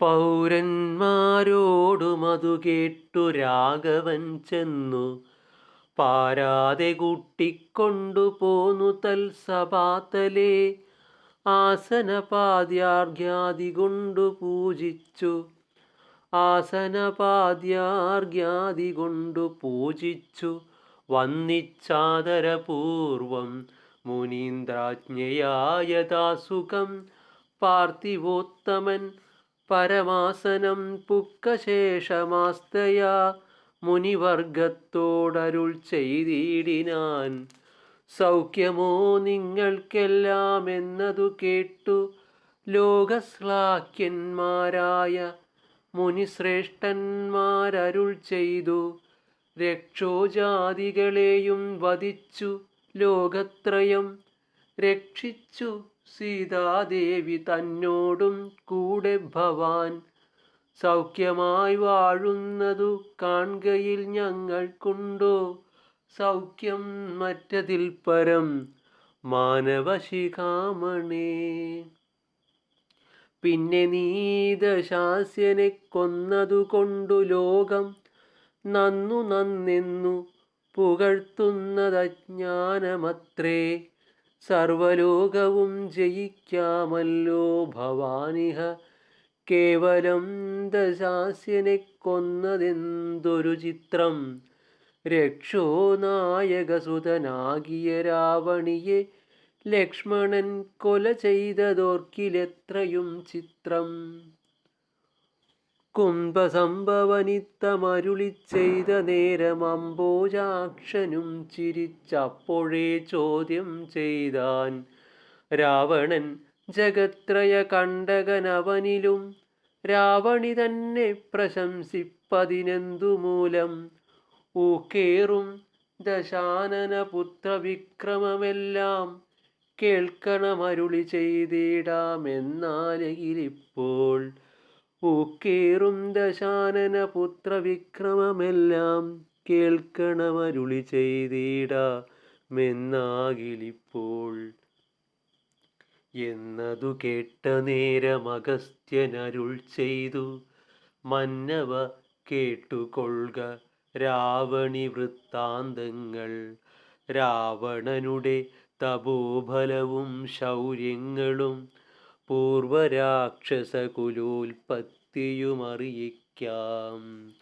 പൗരന്മാരോടുമതു കേട്ടു രാഘവൻ ചെന്നു. പാരാതെ കൂട്ടിക്കൊണ്ടു പോന്നു തൽസഭാതലേ. ആസനപാദ്യാർഘ്യാതി കൊണ്ടു പൂജിച്ചു. ആസനപാദ്യാർഘ്യാതി കൊണ്ടു പൂജിച്ചു. വന്നിച്ചാദരപൂർവം മുനീന്ദ്രാജ്ഞയായതാസുഖം പാർത്ഥിവോത്തമൻ പരമാസനം പുക്കശേഷമാസ്തയാ മുനിവർഗത്തോടരുൾ ചെയ്തിടിനാൻ. സൗഖ്യമോ നിങ്ങൾക്കെല്ലാം എന്നതു കേട്ടു ലോകശ്ലാഖ്യന്മാരായ മുനിശ്രേഷ്ഠന്മാരരുൾ ചെയ്തു. രക്ഷോജാതികളെയും വധിച്ചു ലോകത്രയം രക്ഷിച്ചു. സീതാദേവി തന്നോടും കൂടെ ഭവാൻ സൗഖ്യമായി വാഴുന്നതു കാണുകയിൽ ഞങ്ങൾക്കുണ്ടോ സൗഖ്യം മറ്റതിൽ പരം മാനവശിഖാമണേ. പിന്നെ നീതശാസ്യനെ കൊന്നതുകൊണ്ടു ലോകം നന്നു നന്നെന്നു പുകഴ്ത്തുന്നതജ്ഞാനമത്രേ. സർവലോകവും ജയിക്കാമല്ലോ ഭവാനിഹ. കേവലം ദശാസ്യനെ കൊന്നതെന്തൊരു ചിത്രം. രക്ഷോ നായകസുതനാകിയ രാവണിയെ ലക്ഷ്മണൻ കൊല ചെയ്തതോർക്കിലെത്രയും ചിത്രം. കുംഭസംഭവനിത്തമരുളി ചെയ്ത നേരം അംബോജാക്ഷനും ചിരിച്ചപ്പോഴേ ചോദ്യം ചെയ്താൻ. രാവണൻ ജഗത്രയ കണ്ടകനവനിലും രാവണി തന്നെ പ്രശംസിപ്പതിനെന്തു മൂലം ഊക്കേറും ദശാനന പുത്രവിക്രമമെല്ലാം കേൾക്കണമരുളി ചെയ്തിടാമെന്നാലെങ്കിലിപ്പോൾ ഊക്കേറും ദശാനന പുത്ര വിക്രമമെല്ലാം കേൾക്കണമരുളി ചെയ്തിടാമെന്നാകിലിപ്പോൾ എന്നതു കേട്ട നേരം അഗസ്ത്യനരുൾ ചെയ്തു. മന്നവ കേട്ടുകൊള്ളുക രാവണി വൃത്താന്തങ്ങൾ. രാവണനുടെ തപോഫലവും ശൗര്യങ്ങളും പൂർവരാക്ഷസകുലോൽപത്തിയുമറിയിക്കാം.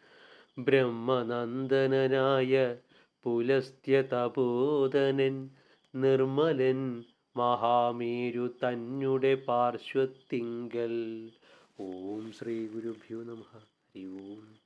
ബ്രഹ്മനന്ദനായ പുലസ്ത്യ തപോധനൻ നിർമ്മലൻ മഹാമേരു തന്നുടെ പാർശ്വത്തിങ്കൽ. ഓം ശ്രീ ഗുരുഭ്യോ നമ. ഹരി ഓം.